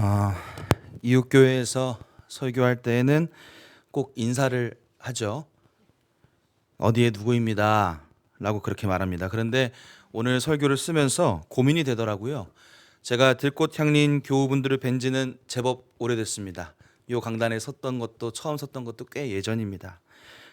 아, 이웃교회에서 설교할 때에는 꼭 인사를 하죠. 어디에 누구입니다. 라고 그렇게 말합니다. 그런데 오늘 설교를 쓰면서 고민이 되더라고요. 제가 들꽃 향린 교우분들을 뵌 지는 제법 오래됐습니다. 요 강단에 섰던 것도 처음 섰던 것도 꽤 예전입니다.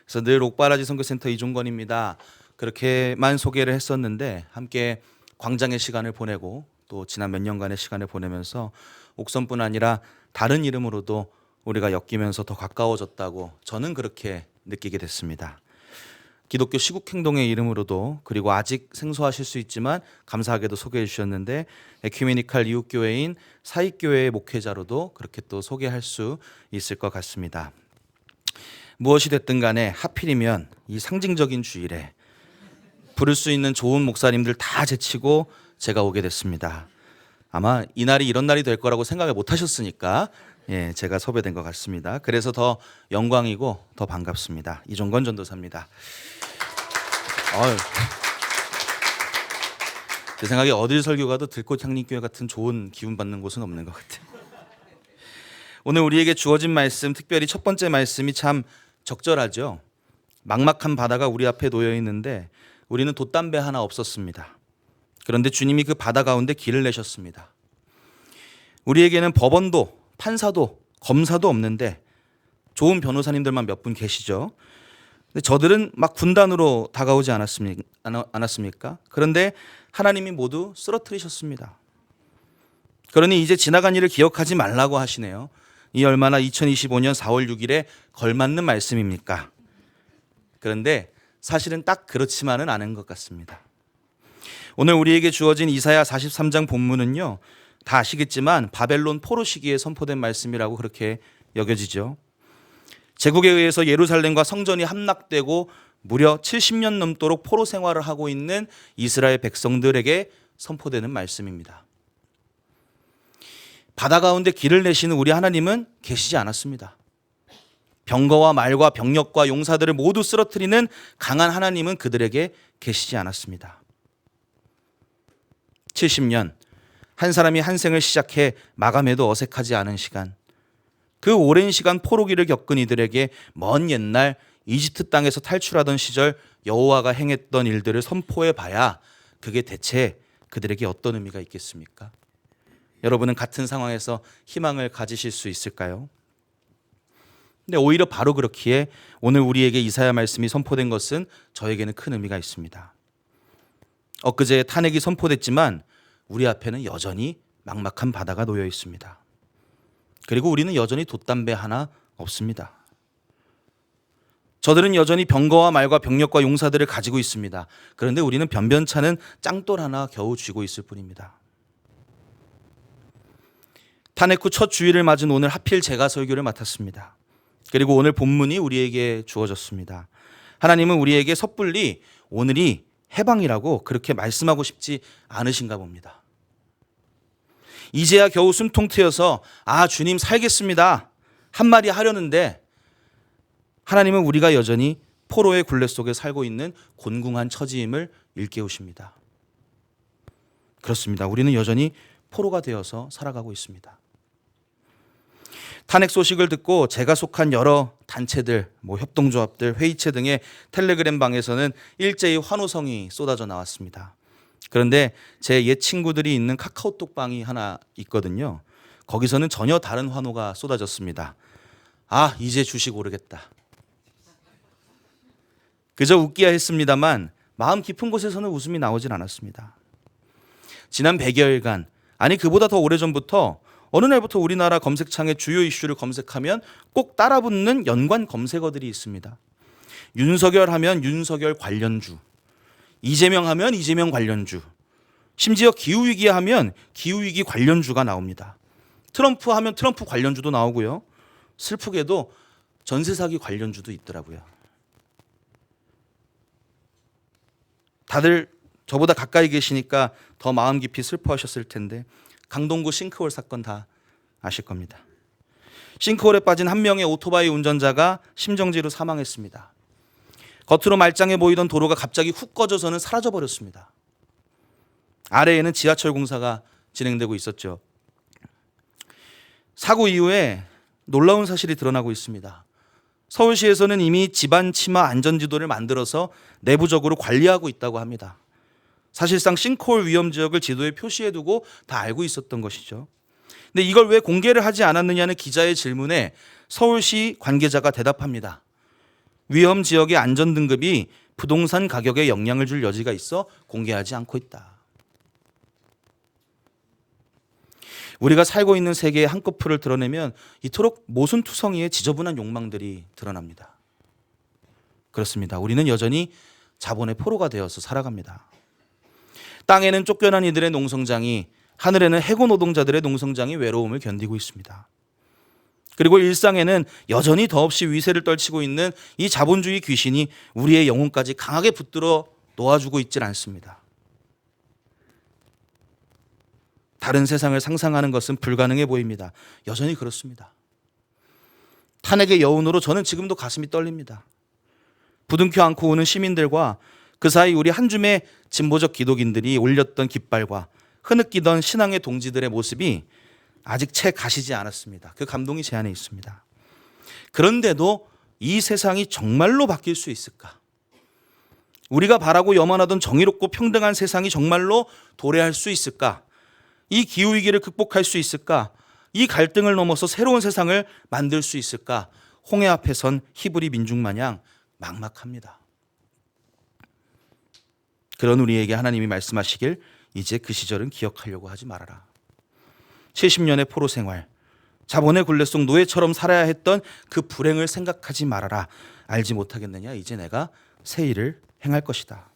그래서 늘 옥바라지 선교센터 이종건입니다. 그렇게만 소개를 했었는데 함께 광장의 시간을 보내고 또 지난 몇 년간의 시간을 보내면서 옥선뿐 아니라 다른 이름으로도 우리가 엮이면서 더 가까워졌다고 저는 그렇게 느끼게 됐습니다. 기독교 시국 행동의 이름으로도 그리고 아직 생소하실 수 있지만 감사하게도 소개해 주셨는데 에큐메니칼 이웃 교회인 사익 교회의 목회자로도 그렇게 또 소개할 수 있을 것 같습니다. 무엇이 됐든 간에 하필이면 이 상징적인 주일에 부를 수 있는 좋은 목사님들 다 제치고 제가 오게 됐습니다. 아마 이 날이 이런 날이 될 거라고 생각을 못 하셨으니까 예, 제가 섭외된 것 같습니다. 그래서 더 영광이고 더 반갑습니다. 이종건 전도사입니다. 어휴. 제 생각에 어딜 설교 가도 들꽃 향림교회 같은 좋은 기운 받는 곳은 없는 것 같아요. 오늘 우리에게 주어진 말씀, 특별히 첫 번째 말씀이 참 적절하죠. 막막한 바다가 우리 앞에 놓여 있는데 우리는 돛담배 하나 없었습니다. 그런데 주님이 그 바다 가운데 길을 내셨습니다. 우리에게는 법원도 판사도 검사도 없는데 좋은 변호사님들만 몇 분 계시죠. 근데 저들은 막 군단으로 다가오지 않았습니까? 그런데 하나님이 모두 쓰러뜨리셨습니다. 그러니 이제 지나간 일을 기억하지 말라고 하시네요. 이 얼마나 2025년 4월 6일에 걸맞는 말씀입니까? 그런데 사실은 딱 그렇지만은 않은 것 같습니다. 오늘 우리에게 주어진 이사야 43장 본문은요. 다 아시겠지만 바벨론 포로 시기에 선포된 말씀이라고 그렇게 여겨지죠. 제국에 의해서 예루살렘과 성전이 함락되고 무려 70년 넘도록 포로 생활을 하고 있는 이스라엘 백성들에게 선포되는 말씀입니다. 바다 가운데 길을 내시는 우리 하나님은 계시지 않았습니다. 병거와 말과 병력과 용사들을 모두 쓰러뜨리는 강한 하나님은 그들에게 계시지 않았습니다. 70년 한 사람이 한 생을 시작해 마감해도 어색하지 않은 시간. 그 오랜 시간 포로기를 겪은 이들에게 먼 옛날 이집트 땅에서 탈출하던 시절 여호와가 행했던 일들을 선포해 봐야 그게 대체 그들에게 어떤 의미가 있겠습니까? 여러분은 같은 상황에서 희망을 가지실 수 있을까요? 근데 오히려 바로 그렇기에 오늘 우리에게 이사야 말씀이 선포된 것은 저에게는 큰 의미가 있습니다. 엊그제 탄핵이 선포됐지만 우리 앞에는 여전히 막막한 바다가 놓여 있습니다. 그리고 우리는 여전히 돛담배 하나 없습니다. 저들은 여전히 병거와 말과 병력과 용사들을 가지고 있습니다. 그런데 우리는 변변찮은 짱돌 하나 겨우 쥐고 있을 뿐입니다. 탄핵 후 첫 주일을 맞은 오늘 하필 제가 설교를 맡았습니다. 그리고 오늘 본문이 우리에게 주어졌습니다. 하나님은 우리에게 섣불리 오늘이 해방이라고 그렇게 말씀하고 싶지 않으신가 봅니다. 이제야 겨우 숨통 트여서 아 주님 살겠습니다 한마디 하려는데 하나님은 우리가 여전히 포로의 굴레 속에 살고 있는 곤궁한 처지임을 일깨우십니다. 그렇습니다. 우리는 여전히 포로가 되어서 살아가고 있습니다. 탄핵 소식을 듣고 제가 속한 여러 단체들, 뭐 협동조합들, 회의체 등의 텔레그램 방에서는 일제히 환호성이 쏟아져 나왔습니다. 그런데 제 옛 친구들이 있는 카카오톡 방이 하나 있거든요. 거기서는 전혀 다른 환호가 쏟아졌습니다. 아, 이제 주식 오르겠다. 그저 웃기야 했습니다만 마음 깊은 곳에서는 웃음이 나오질 않았습니다. 지난 100여일간 아니 그보다 더 오래전부터 어느 날부터 우리나라 검색창에 주요 이슈를 검색하면 꼭 따라붙는 연관 검색어들이 있습니다. 윤석열 하면 윤석열 관련주, 이재명 하면 이재명 관련주, 심지어 기후위기 하면 기후위기 관련주가 나옵니다. 트럼프 하면 트럼프 관련주도 나오고요. 슬프게도 전세 사기 관련주도 있더라고요. 다들 저보다 가까이 계시니까 더 마음 깊이 슬퍼하셨을 텐데 강동구 싱크홀 사건 다 아실 겁니다. 싱크홀에 빠진 한 명의 오토바이 운전자가 심정지로 사망했습니다. 겉으로 말짱해 보이던 도로가 갑자기 훅 꺼져서는 사라져 버렸습니다. 아래에는 지하철 공사가 진행되고 있었죠. 사고 이후에 놀라운 사실이 드러나고 있습니다. 서울시에서는 이미 집안 치마 안전지도를 만들어서 내부적으로 관리하고 있다고 합니다. 사실상 싱크홀 위험 지역을 지도에 표시해 두고 다 알고 있었던 것이죠. 근데 이걸 왜 공개를 하지 않았느냐는 기자의 질문에 서울시 관계자가 대답합니다. 위험 지역의 안전 등급이 부동산 가격에 영향을 줄 여지가 있어 공개하지 않고 있다. 우리가 살고 있는 세계의 한꺼풀을 드러내면 이토록 모순투성이의 지저분한 욕망들이 드러납니다. 그렇습니다. 우리는 여전히 자본의 포로가 되어서 살아갑니다. 땅에는 쫓겨난 이들의 농성장이 하늘에는 해고 노동자들의 농성장이 외로움을 견디고 있습니다. 그리고 일상에는 여전히 더없이 위세를 떨치고 있는 이 자본주의 귀신이 우리의 영혼까지 강하게 붙들어 놓아주고 있질 않습니다. 다른 세상을 상상하는 것은 불가능해 보입니다. 여전히 그렇습니다. 탄핵의 여운으로 저는 지금도 가슴이 떨립니다. 부둥켜 안고 오는 시민들과 그 사이 우리 한 줌의 진보적 기독인들이 올렸던 깃발과 흐느끼던 신앙의 동지들의 모습이 아직 채 가시지 않았습니다. 그 감동이 제 안에 있습니다. 그런데도 이 세상이 정말로 바뀔 수 있을까? 우리가 바라고 염원하던 정의롭고 평등한 세상이 정말로 도래할 수 있을까? 이 기후 위기를 극복할 수 있을까? 이 갈등을 넘어서 새로운 세상을 만들 수 있을까? 홍해 앞에 선 히브리 민중 마냥 막막합니다. 그런 우리에게 하나님이 말씀하시길 이제 그 시절은 기억하려고 하지 말아라. 70년의 포로 생활, 자본의 굴레 속 노예처럼 살아야 했던 그 불행을 생각하지 말아라. 알지 못하겠느냐? 이제 내가 새 일을 행할 것이다.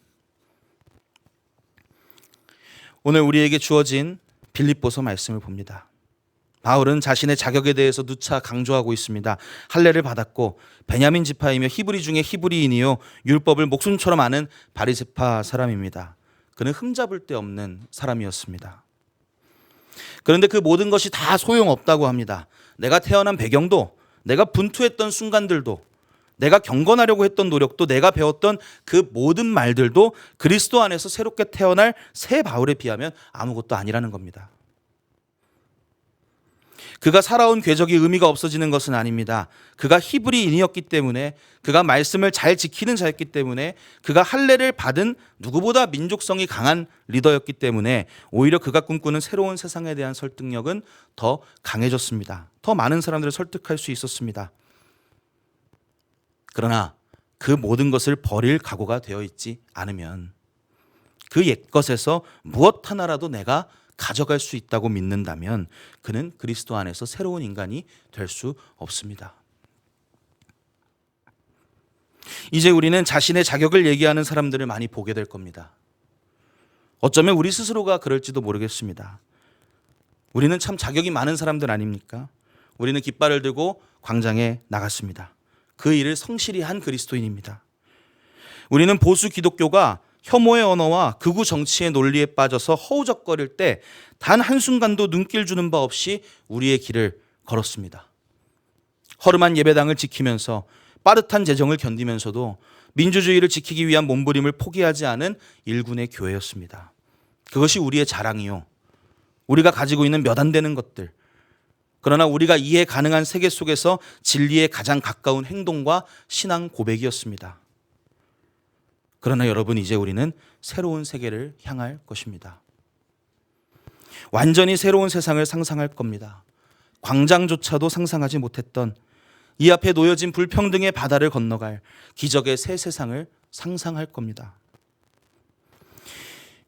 오늘 우리에게 주어진 빌립보서 말씀을 봅니다. 바울은 자신의 자격에 대해서 누차 강조하고 있습니다. 할례를 받았고 베냐민 지파이며 히브리 중에 히브리인이요 율법을 목숨처럼 아는 바리새파 사람입니다. 그는 흠잡을 데 없는 사람이었습니다. 그런데 그 모든 것이 다 소용없다고 합니다. 내가 태어난 배경도 내가 분투했던 순간들도 내가 경건하려고 했던 노력도 내가 배웠던 그 모든 말들도 그리스도 안에서 새롭게 태어날 새 바울에 비하면 아무것도 아니라는 겁니다. 그가 살아온 궤적이 의미가 없어지는 것은 아닙니다. 그가 히브리인이었기 때문에 그가 말씀을 잘 지키는 자였기 때문에 그가 할례를 받은 누구보다 민족성이 강한 리더였기 때문에 오히려 그가 꿈꾸는 새로운 세상에 대한 설득력은 더 강해졌습니다. 더 많은 사람들을 설득할 수 있었습니다. 그러나 그 모든 것을 버릴 각오가 되어 있지 않으면 그 옛것에서 무엇 하나라도 내가 가져갈 수 있다고 믿는다면 그는 그리스도 안에서 새로운 인간이 될 수 없습니다. 이제 우리는 자신의 자격을 얘기하는 사람들을 많이 보게 될 겁니다. 어쩌면 우리 스스로가 그럴지도 모르겠습니다. 우리는 참 자격이 많은 사람들 아닙니까? 우리는 깃발을 들고 광장에 나갔습니다. 그 일을 성실히 한 그리스도인입니다. 우리는 보수 기독교가 혐오의 언어와 극우 정치의 논리에 빠져서 허우적거릴 때 단 한순간도 눈길 주는 바 없이 우리의 길을 걸었습니다. 허름한 예배당을 지키면서 빠듯한 재정을 견디면서도 민주주의를 지키기 위한 몸부림을 포기하지 않은 일군의 교회였습니다. 그것이 우리의 자랑이요. 우리가 가지고 있는 몇 안 되는 것들. 그러나 우리가 이해 가능한 세계 속에서 진리에 가장 가까운 행동과 신앙 고백이었습니다. 그러나 여러분 이제 우리는 새로운 세계를 향할 것입니다. 완전히 새로운 세상을 상상할 겁니다. 광장조차도 상상하지 못했던 이 앞에 놓여진 불평등의 바다를 건너갈 기적의 새 세상을 상상할 겁니다.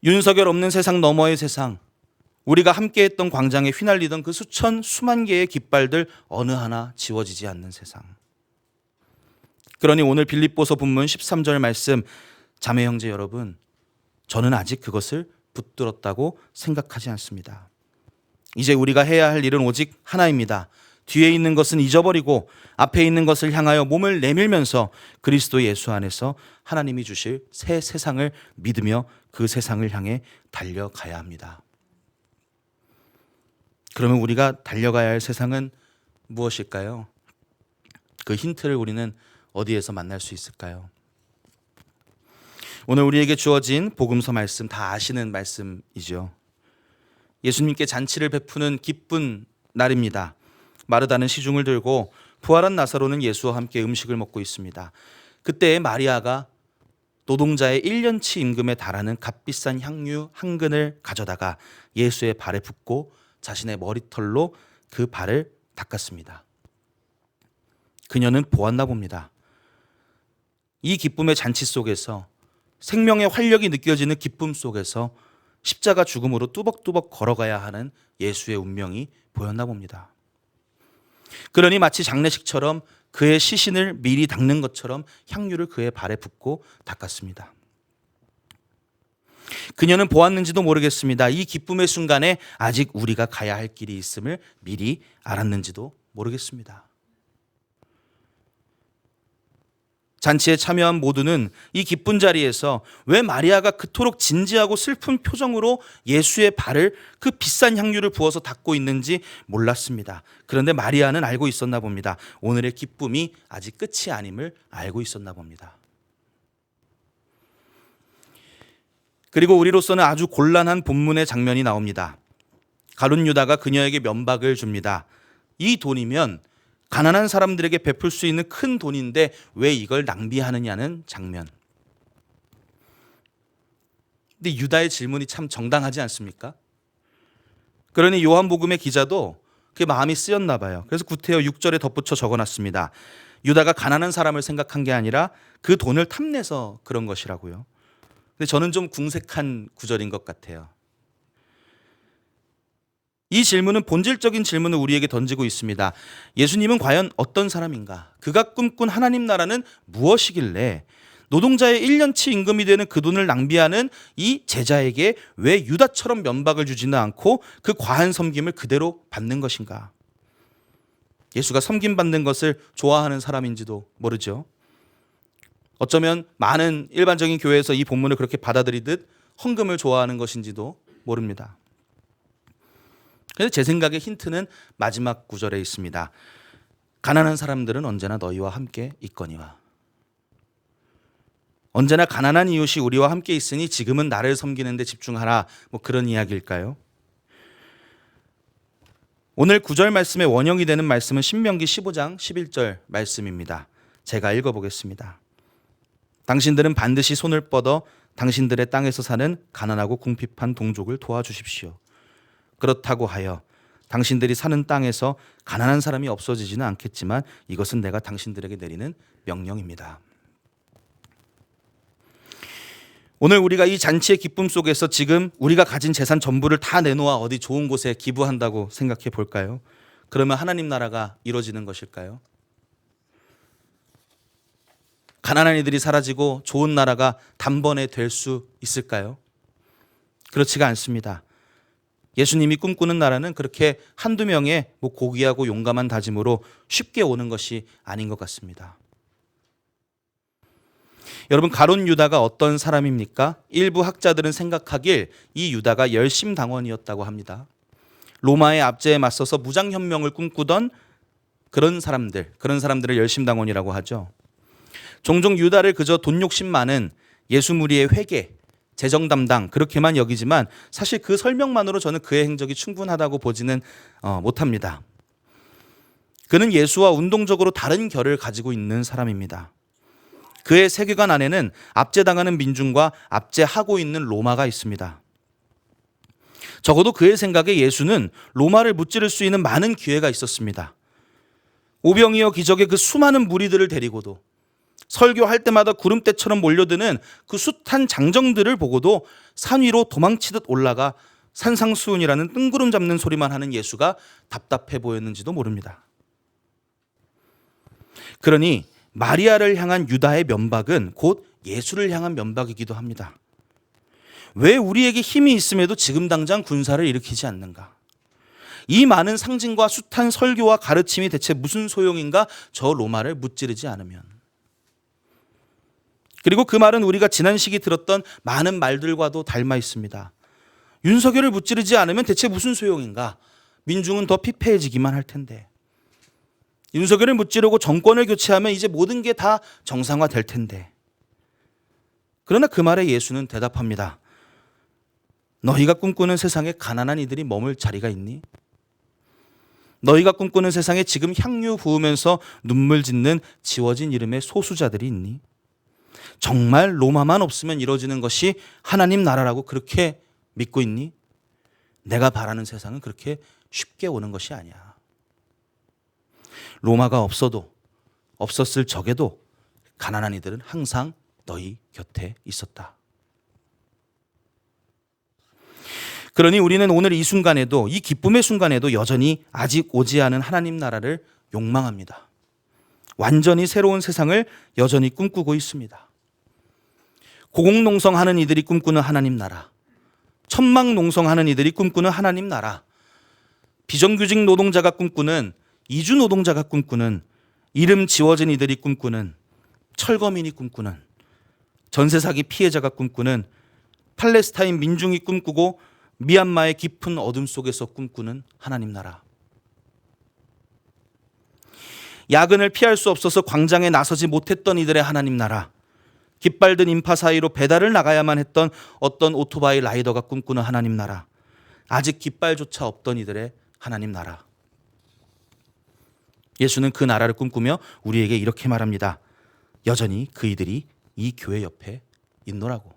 윤석열 없는 세상 너머의 세상, 우리가 함께했던 광장에 휘날리던 그 수천 수만 개의 깃발들 어느 하나 지워지지 않는 세상. 그러니 오늘 빌립보서 본문 13절 말씀 자매 형제 여러분, 저는 아직 그것을 붙들었다고 생각하지 않습니다. 이제 우리가 해야 할 일은 오직 하나입니다. 뒤에 있는 것은 잊어버리고 앞에 있는 것을 향하여 몸을 내밀면서 그리스도 예수 안에서 하나님이 주실 새 세상을 믿으며 그 세상을 향해 달려가야 합니다. 그러면 우리가 달려가야 할 세상은 무엇일까요? 그 힌트를 우리는 어디에서 만날 수 있을까요? 오늘 우리에게 주어진 복음서 말씀 다 아시는 말씀이죠. 예수님께 잔치를 베푸는 기쁜 날입니다. 마르다는 시중을 들고 부활한 나사로는 예수와 함께 음식을 먹고 있습니다. 그때 마리아가 노동자의 1년치 임금에 달하는 값비싼 향유 한 근을 가져다가 예수의 발에 붓고 자신의 머리털로 그 발을 닦았습니다. 그녀는 보았나 봅니다. 이 기쁨의 잔치 속에서 생명의 활력이 느껴지는 기쁨 속에서 십자가 죽음으로 뚜벅뚜벅 걸어가야 하는 예수의 운명이 보였나 봅니다. 그러니 마치 장례식처럼 그의 시신을 미리 닦는 것처럼 향유를 그의 발에 붓고 닦았습니다. 그녀는 보았는지도 모르겠습니다. 이 기쁨의 순간에 아직 우리가 가야 할 길이 있음을 미리 알았는지도 모르겠습니다. 잔치에 참여한 모두는 이 기쁜 자리에서 왜 마리아가 그토록 진지하고 슬픈 표정으로 예수의 발을 그 비싼 향유를 부어서 닦고 있는지 몰랐습니다. 그런데 마리아는 알고 있었나 봅니다. 오늘의 기쁨이 아직 끝이 아님을 알고 있었나 봅니다. 그리고 우리로서는 아주 곤란한 본문의 장면이 나옵니다. 가룟 유다가 그녀에게 면박을 줍니다. 이 돈이면 가난한 사람들에게 베풀 수 있는 큰 돈인데 왜 이걸 낭비하느냐는 장면. 근데 유다의 질문이 참 정당하지 않습니까? 그러니 요한복음의 기자도 그 마음이 쓰였나 봐요. 그래서 구태여 6절에 덧붙여 적어놨습니다. 유다가 가난한 사람을 생각한 게 아니라 그 돈을 탐내서 그런 것이라고요. 근데 저는 좀 궁색한 구절인 것 같아요. 이 질문은 본질적인 질문을 우리에게 던지고 있습니다. 예수님은 과연 어떤 사람인가? 그가 꿈꾼 하나님 나라는 무엇이길래 노동자의 1년치 임금이 되는 그 돈을 낭비하는 이 제자에게 왜 유다처럼 면박을 주지는 않고 그 과한 섬김을 그대로 받는 것인가? 예수가 섬김 받는 것을 좋아하는 사람인지도 모르죠. 어쩌면 많은 일반적인 교회에서 이 본문을 그렇게 받아들이듯 헌금을 좋아하는 것인지도 모릅니다. 그래서 제 생각에 힌트는 마지막 구절에 있습니다. 가난한 사람들은 언제나 너희와 함께 있거니와. 언제나 가난한 이웃이 우리와 함께 있으니 지금은 나를 섬기는 데 집중하라. 뭐 그런 이야기일까요? 오늘 구절 말씀의 원형이 되는 말씀은 신명기 15장 11절 말씀입니다. 제가 읽어 보겠습니다. 당신들은 반드시 손을 뻗어 당신들의 땅에서 사는 가난하고 궁핍한 동족을 도와주십시오. 그렇다고 하여 당신들이 사는 땅에서 가난한 사람이 없어지지는 않겠지만 이것은 내가 당신들에게 내리는 명령입니다. 오늘 우리가 이 잔치의 기쁨 속에서 지금 우리가 가진 재산 전부를 다 내놓아 어디 좋은 곳에 기부한다고 생각해 볼까요? 그러면 하나님 나라가 이루어지는 것일까요? 가난한 이들이 사라지고 좋은 나라가 단번에 될 수 있을까요? 그렇지가 않습니다. 예수님이 꿈꾸는 나라는 그렇게 한두 명의 뭐 고귀하고 용감한 다짐으로 쉽게 오는 것이 아닌 것 같습니다. 여러분 가론 유다가 어떤 사람입니까? 일부 학자들은 생각하길 이 유다가 열심 당원이었다고 합니다. 로마의 압제에 맞서서 무장 혁명을 꿈꾸던 그런 사람들, 그런 사람들을 열심 당원이라고 하죠. 종종 유다를 그저 돈 욕심 많은 예수 무리의 회계, 재정 담당 그렇게만 여기지만 사실 그 설명만으로 저는 그의 행적이 충분하다고 보지는 어, 못합니다. 그는 예수와 운동적으로 다른 결을 가지고 있는 사람입니다. 그의 세계관 안에는 압제당하는 민중과 압제하고 있는 로마가 있습니다. 적어도 그의 생각에 예수는 로마를 무찌를 수 있는 많은 기회가 있었습니다. 오병이어 기적의 그 수많은 무리들을 데리고도 설교할 때마다 구름대처럼 몰려드는 그 숱한 장정들을 보고도 산 위로 도망치듯 올라가 산상수훈이라는 뜬구름 잡는 소리만 하는 예수가 답답해 보였는지도 모릅니다. 그러니 마리아를 향한 유다의 면박은 곧 예수를 향한 면박이기도 합니다. 왜 우리에게 힘이 있음에도 지금 당장 군사를 일으키지 않는가? 이 많은 상징과 숱한 설교와 가르침이 대체 무슨 소용인가? 저 로마를 무찌르지 않으면. 그리고 그 말은 우리가 지난 시기 들었던 많은 말들과도 닮아 있습니다. 윤석열을 무찌르지 않으면 대체 무슨 소용인가? 민중은 더 피폐해지기만 할 텐데. 윤석열을 무찌르고 정권을 교체하면 이제 모든 게 다 정상화 될 텐데. 그러나 그 말에 예수는 대답합니다. 너희가 꿈꾸는 세상에 가난한 이들이 머물 자리가 있니? 너희가 꿈꾸는 세상에 지금 향유 부으면서 눈물 짓는 지워진 이름의 소수자들이 있니? 정말 로마만 없으면 이루어지는 것이 하나님 나라라고 그렇게 믿고 있니? 내가 바라는 세상은 그렇게 쉽게 오는 것이 아니야. 로마가 없어도 없었을 적에도 가난한 이들은 항상 너희 곁에 있었다. 그러니 우리는 오늘 이 순간에도 이 기쁨의 순간에도 여전히 아직 오지 않은 하나님 나라를 욕망합니다. 완전히 새로운 세상을 여전히 꿈꾸고 있습니다. 고공농성 하는 이들이 꿈꾸는 하나님 나라, 천막농성 하는 이들이 꿈꾸는 하나님 나라, 비정규직 노동자가 꿈꾸는 이주 노동자가 꿈꾸는 이름 지워진 이들이 꿈꾸는 철거민이 꿈꾸는 전세 사기 피해자가 꿈꾸는 팔레스타인 민중이 꿈꾸고 미얀마의 깊은 어둠 속에서 꿈꾸는 하나님 나라. 야근을 피할 수 없어서 광장에 나서지 못했던 이들의 하나님 나라. 깃발 든 인파 사이로 배달을 나가야만 했던 어떤 오토바이 라이더가 꿈꾸는 하나님 나라. 아직 깃발조차 없던 이들의 하나님 나라. 예수는 그 나라를 꿈꾸며 우리에게 이렇게 말합니다. 여전히 그 이들이 이 교회 옆에 있노라고.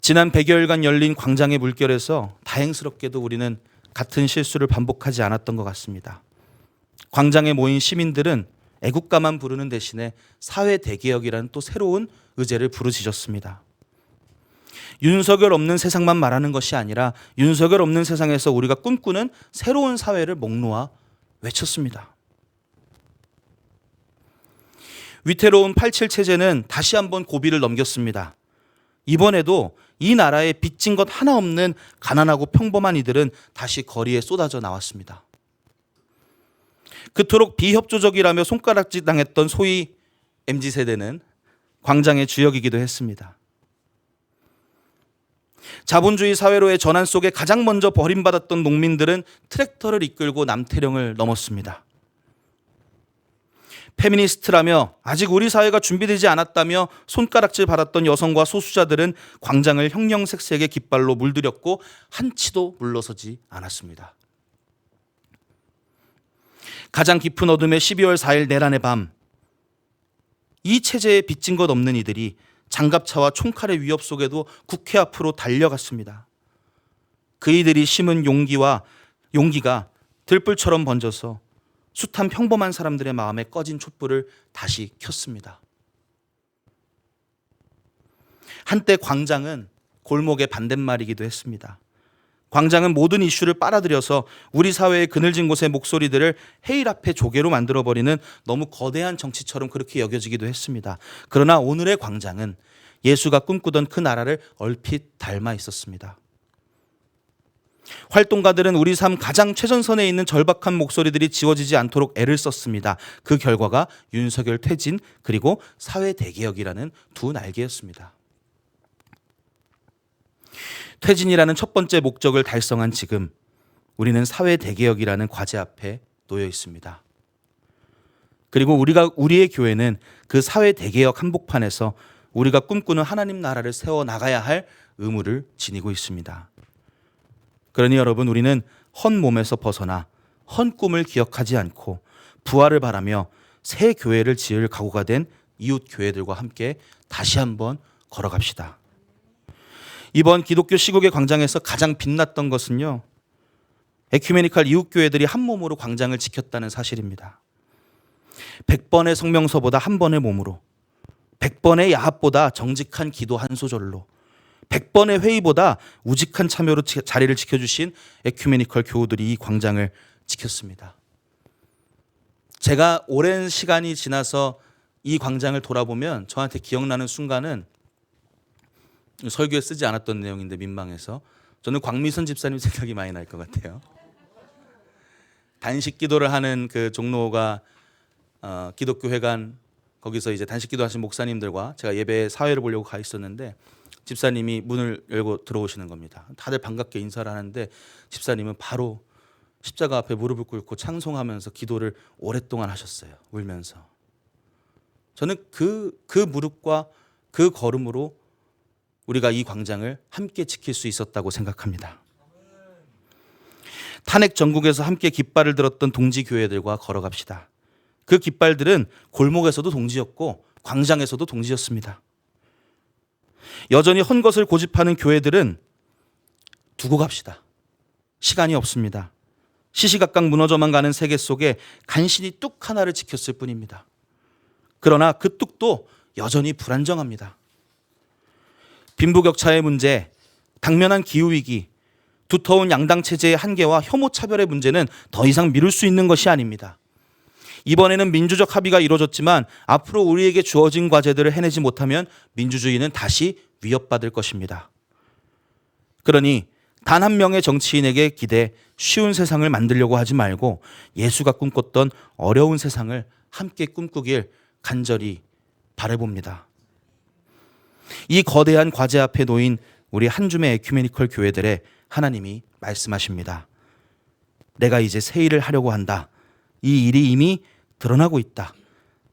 지난 100여일간 열린 광장의 물결에서 다행스럽게도 우리는 같은 실수를 반복하지 않았던 것 같습니다. 광장에 모인 시민들은 애국가만 부르는 대신에 사회 대개혁이라는 또 새로운 의제를 부르짖었습니다. 윤석열 없는 세상만 말하는 것이 아니라 윤석열 없는 세상에서 우리가 꿈꾸는 새로운 사회를 목 놓아 외쳤습니다. 위태로운 87 체제는 다시 한번 고비를 넘겼습니다. 이번에도 이 나라에 빚진 것 하나 없는 가난하고 평범한 이들은 다시 거리에 쏟아져 나왔습니다. 그토록 비협조적이라며 손가락질 당했던 소위 MZ 세대는 광장의 주역이기도 했습니다. 자본주의 사회로의 전환 속에 가장 먼저 버림받았던 농민들은 트랙터를 이끌고 남태령을 넘었습니다. 페미니스트라며 아직 우리 사회가 준비되지 않았다며 손가락질 받았던 여성과 소수자들은 광장을 형형색색의 깃발로 물들였고 한치도 물러서지 않았습니다. 가장 깊은 어둠의 12월 4일 내란의 밤, 이 체제에 빚진 것 없는 이들이 장갑차와 총칼의 위협 속에도 국회 앞으로 달려갔습니다. 그 이들이 심은 용기와 용기가 들불처럼 번져서 숱한 평범한 사람들의 마음에 꺼진 촛불을 다시 켰습니다. 한때 광장은 골목의 반대말이기도 했습니다. 광장은 모든 이슈를 빨아들여서 우리 사회의 그늘진 곳의 목소리들을 헤일 앞에 조개로 만들어버리는 너무 거대한 정치처럼 그렇게 여겨지기도 했습니다. 그러나 오늘의 광장은 예수가 꿈꾸던 그 나라를 얼핏 닮아 있었습니다. 활동가들은 우리 삶 가장 최전선에 있는 절박한 목소리들이 지워지지 않도록 애를 썼습니다. 그 결과가 윤석열 퇴진 그리고 사회 대개혁이라는 두 날개였습니다. 퇴진이라는 첫 번째 목적을 달성한 지금 우리는 사회 대개혁이라는 과제 앞에 놓여 있습니다. 그리고 우리가 우리의 교회는 그 사회 대개혁 한복판에서 우리가 꿈꾸는 하나님 나라를 세워 나가야 할 의무를 지니고 있습니다. 그러니 여러분 우리는 헌 몸에서 벗어나 헌 꿈을 기억하지 않고 부활을 바라며 새 교회를 지을 각오가 된 이웃 교회들과 함께 다시 한번 걸어갑시다. 이번 기독교 시국의 광장에서 가장 빛났던 것은요. 에큐메니칼 이웃 교회들이 한 몸으로 광장을 지켰다는 사실입니다. 100번의 성명서보다 한 번의 몸으로 100번의 야합보다 정직한 기도 한 소절로 100번의 회의보다 우직한 참여로 자리를 지켜주신 에큐메니컬 교우들이 이 광장을 지켰습니다. 제가 오랜 시간이 지나서 이 광장을 돌아보면 저한테 기억나는 순간은 설교에 쓰지 않았던 내용인데 민망해서 저는 광미선 집사님 생각이 많이 날 것 같아요. 단식 기도를 하는 그 종로가 어, 기독교 회관 거기서 이제 단식 기도하신 목사님들과 제가 예배 사회를 보려고 가 있었는데 집사님이 문을 열고 들어오시는 겁니다. 다들 반갑게 인사를 하는데 집사님은 바로 십자가 앞에 무릎을 꿇고 찬송하면서 기도를 오랫동안 하셨어요. 울면서. 저는 그, 그 무릎과 그 걸음으로 우리가 이 광장을 함께 지킬 수 있었다고 생각합니다. 탄핵 전국에서 함께 깃발을 들었던 동지 교회들과 걸어갑시다. 그 깃발들은 골목에서도 동지였고 광장에서도 동지였습니다. 여전히 헌 것을 고집하는 교회들은 두고 갑시다. 시간이 없습니다. 시시각각 무너져만 가는 세계 속에 간신히 뚝 하나를 지켰을 뿐입니다. 그러나 그 뚝도 여전히 불안정합니다. 빈부격차의 문제, 당면한 기후위기, 두터운 양당 체제의 한계와 혐오 차별의 문제는 더 이상 미룰 수 있는 것이 아닙니다. 이번에는 민주적 합의가 이루어졌지만 앞으로 우리에게 주어진 과제들을 해내지 못하면 민주주의는 다시 위협받을 것입니다. 그러니 단 한 명의 정치인에게 기대 쉬운 세상을 만들려고 하지 말고 예수가 꿈꿨던 어려운 세상을 함께 꿈꾸길 간절히 바래봅니다. 이 거대한 과제 앞에 놓인 우리 한 줌의 에큐메니컬 교회들의 하나님이 말씀하십니다. 내가 이제 새 일을 하려고 한다. 이 일이 이미 드러나고 있다.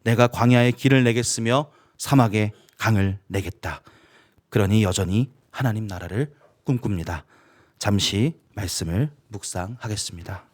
내가 광야에 길을 내겠으며 사막에 강을 내겠다. 그러니 여전히 하나님 나라를 꿈꿉니다. 잠시 말씀을 묵상하겠습니다.